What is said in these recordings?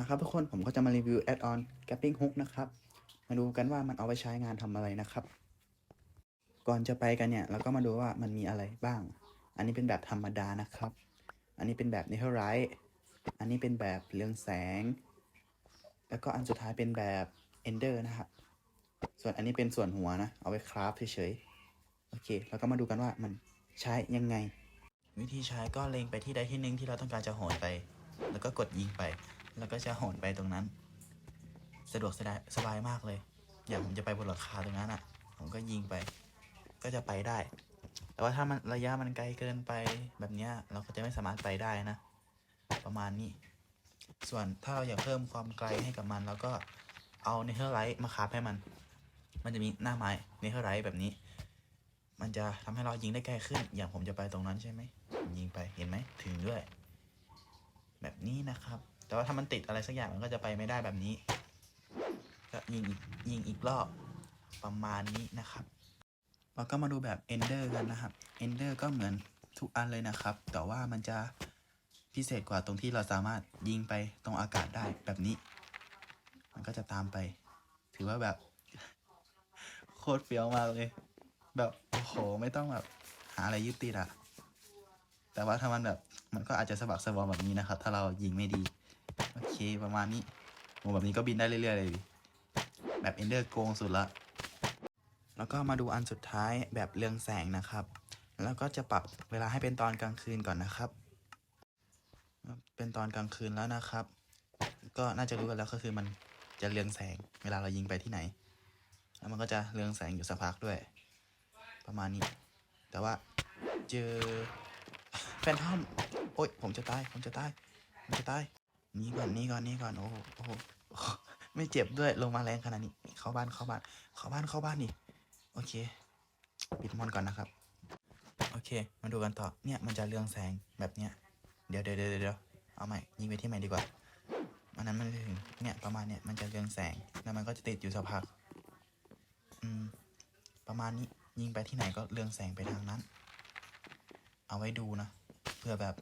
มาครับทุกคนผมก็จะมารีวิวแอดออน Gapping Hook นะครับ มาดูกันว่ามันเอาไปใช้งานทำอะไรนะครับ ก่อนจะไปกันเนี่ย เราก็มาดูว่ามันมีอะไรบ้าง อันนี้เป็นแบบธรรมดานะครับ อันนี้เป็นแบบ n e t h e r i t e อันนี้เป็นแบบเรืองแสง แล้วก็อันสุดท้ายเป็นแบบ Ender นะครับ ส่วนอันนี้เป็นส่วนหัวนะ เอาไว้คราฟเฉยๆ โอเค แล้วก็มาดูกันว่ามันใช้ยังไง วิธีใช้ก็เล็งไปที่ใดที่หนึ่งที่เราต้องการจะโหนไป แล้วก็กดยิงไป แล้วก็จะโหนไปตรงนั้น สะดวกสบายสบายมากเลย อย่างผมจะไปบนหลังคาตรงนั้นอะ ผมก็ยิงไป ก็จะไปได้ แต่ว่าถ้ามันระยะมันไกลเกินไปแบบเนี้ย เราก็จะไม่สามารถไปได้นะ ประมาณนี้ ส่วนถ้าเราอยากเพิ่มความไกลให้กับมันเราก็เอาเนเธอร์ไลท์มาคาบให้มัน มันจะมีหน้าไม้เนเธอร์ไลท์แบบนี้ มันจะทำให้เรายิงได้ไกลขึ้น อย่างผมจะไปตรงนั้นใช่ไหมยิงไปเห็นไหมถึงด้วย แบบนี้นะครับ แต่ว่าถ้ามันติดอะไรสักอย่างมันก็จะไปไม่ได้แบบนี้ ก็ยิงอีกยิงอีกรอบประมาณนี้นะครับ เราก็มาดูแบบ Ender กันนะครับ Ender ก็เหมือนทุกอันเลยนะครับ แต่ว่ามันจะพิเศษกว่าตรงที่เราสามารถยิงไปตรงอากาศได้แบบนี้ มันก็จะตามไป ถือว่าแบบ โคตรเฟี้ยวมากเลย แบบโอ้โหไม่ต้องแบบหาอะไรยึดติดอะแต่ว่าถ้ามันแบบมันก็อาจจะสะบักสะบอมแบบนี้นะครับ ถ้าเรายิงไม่ดี โอเคประมาณนี้โหแบบนี้ก็บินได้เรื่อยๆเลยแบบเอนเดอร์โกงสุดละ แล้วก็มาดูอันสุดท้ายแบบเรืองแสงนะครับ แล้วก็จะปรับเวลาให้เป็นตอนกลางคืนก่อนนะครับ เป็นตอนกลางคืนแล้วนะครับ ก็น่าจะรู้กันแล้วก็คือมันจะเรืองแสง เวลาเรายิงไปที่ไหน แล้วมันก็จะเรืองแสงอยู่สักพักด้วย ประมาณนี้ แต่ว่าเจอแฟนทอม โอ๊ย ผมจะตาย ผมจะตาย ผมจะตาย นี่ก่อนนี่ก่อนนี่ก่อนโอ้โหไม่เจ็บด้วยลงมาแรงขนาดนี้ เข้าบ้านเข้าบ้านเข้าบ้านเข้าบ้านนี่โอเค ปิดมอนก่อนนะครับ โอเค มาดูกันต่อเนี่ยมันจะเรืองแสงแบบเนี้ยเดี๋ยวเดี๋ยวเดี๋ยวเดี๋ยวเอาใหม่ยิงไปที่ใหม่ดีกว่าอันนั้นมันถึงเนี่ยประมาณเนี่ยมันจะเรืองแสงแล้วมันก็จะติดอยู่สักพักอืมประมาณนี้ยิงไปที่ไหนก็เรืองแสงไปทางนั้น เอาไว้ดูนะเพื่อแบบ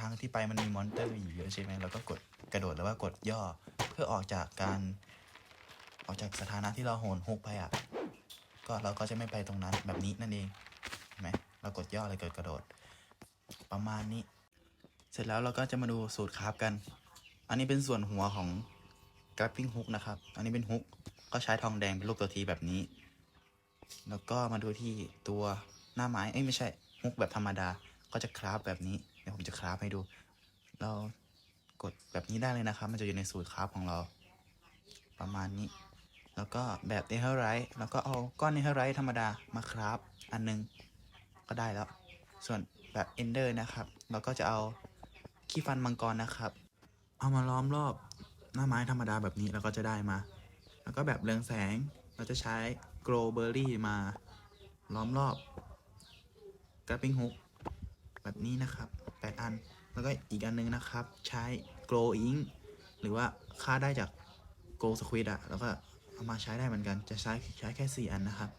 ทางที่ไปมันมีมอนเตอร์อยู่เยอะใช่ไหมเราก็กดกระโดดแล้วว่ากดย่อเพื่อออกจากการ ออกจากสถานะที่เราโหนฮุกไปอะก็เราก็จะไม่ไปตรงนั้นแบบนี้นั่นเองเห็นไหมเรากดย่อเลยกดกระโดด ประมาณนี้ เสร็จแล้วเราก็จะมาดูสูตรคราฟกัน อันนี้เป็นส่วนหัวของ grappling hook นะครับ อันนี้เป็นฮุกก็ใช้ทองแดงเป็นรูปตัวทีแบบนี้ แล้วก็มาดูที่ตัวหน้าไม้ เอ้ยไม่ใช่ฮุกแบบธรรมดา ก็จะคราฟแบบนี้ เดี๋ยวผมจะคราฟให้ดู เรากดแบบนี้ได้เลยนะครับ มันจะอยู่ในสูตรคราฟของเรา ประมาณนี้ แล้วก็แบบเนเธอร์ไรท์แล้วก็เอาก้อนเนเธอร์ไรท์ธรรมดามาคราฟอันนึงก็ได้แล้ว ส่วนแบบเอนเดอร์นะครับ เราก็จะเอาขี้ฟันมังกรนะครับ เอามาล้อมรอบหน้าไม้ธรรมดาแบบนี้แล้วก็จะได้มา แล้วก็แบบเรืองแสงเราจะใช้โกลเบอร์รี่มาล้อมรอบกราฟปิ้งฮุกแบบนี้นะครับ แปดอัน แล้วก็อีกอันนึงนะครับ ใช้โกลอิงหรือว่าค่าได้จากโกลสควิดอะแล้วก็เอามาใช้ได้เหมือนกัน จะใช้ใช้แค่ 4 อันนะครับ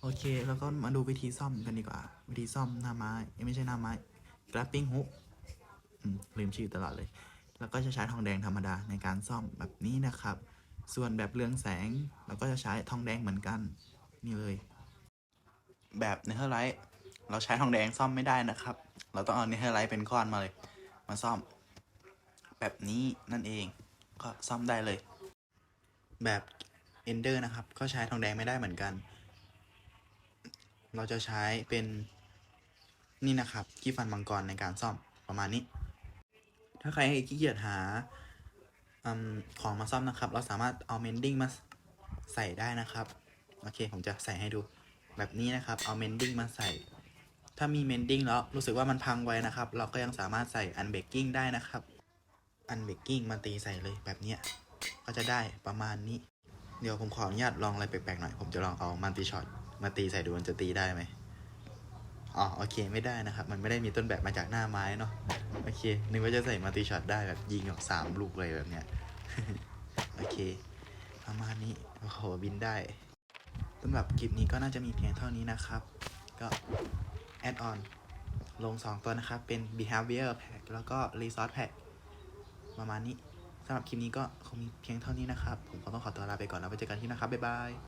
โอเค แล้วก็มาดูวิธีซ่อมกันดีกว่า วิธีซ่อมหน้าไม้ ไม่ใช่หน้าไม้ grappling hook ลืมชื่อตลอดเลย แล้วก็จะใช้ทองแดงธรรมดาในการซ่อมแบบนี้นะครับ ส่วนแบบเรืองแสงเราก็จะใช้ทองแดงเหมือนกัน นี่เลย แบบเนเธอร์ไลท์ เราใช้ทองแดงซ่อมไม่ได้นะครับ เราต้องเอาเนเธอร์ไลท์เป็นก้อนมาเลย มาซ่อม แบบนี้นั่นเอง ก็ซ่อมได้เลย แบบเอนเดอร์นะครับ ก็ใช้ทองแดงไม่ได้เหมือนกัน เราจะใช้เป็นนี่นะครับขี้ฟันมังกรในการซ่อมประมาณนี้ ถ้าใครขี้เกียจหาอของมาซ่อมนะครับ เราสามารถเอาเมนดิ้งมาใส่ได้นะครับ โอเค ผมจะใส่ให้ดูแบบนี้นะครับ เอาเมนดิ้งมาใส่ ถ้ามีเมนดิ้งแล้วรู้สึกว่ามันพังไว้นะครับ เราก็ยังสามารถใส่อันเบกกิ้งได้นะครับ อันเบกกิ้งมาตีใส่เลยแบบเนี้ยก็จะได้ประมาณนี้ เดี๋ยวผมขออนุญาตลองอะไรแปลกๆหน่อย ผมจะลองเอามันติช็อตมาตีใส่ดูมันจะตีได้ไหมอ๋อโอเคไม่ได้นะครับ มันไม่ได้มีต้นแบบมาจากหน้าไม้เนาะโอเคนึกว่าจะใส่มัลติช็อตได้แบบยิงออกสามลูกเลยแบบเนี้ยโอเค ประมาณนี้โอ้โหบินได้สำหรับคลิปนี้ก็น่าจะมีเพียงเท่านี้นะครับ ก็ แอดออนลง 2 ตัวนะครับ เป็น behavior pack แล้วก็ resource pack ประมาณนี้สำหรับคลิปนี้ก็คงมีเพียงเท่านี้นะครับ ผมก็ต้องขอตัวลาไปก่อนแล้วไปเจอกันที่นะครับ บ๊ายบาย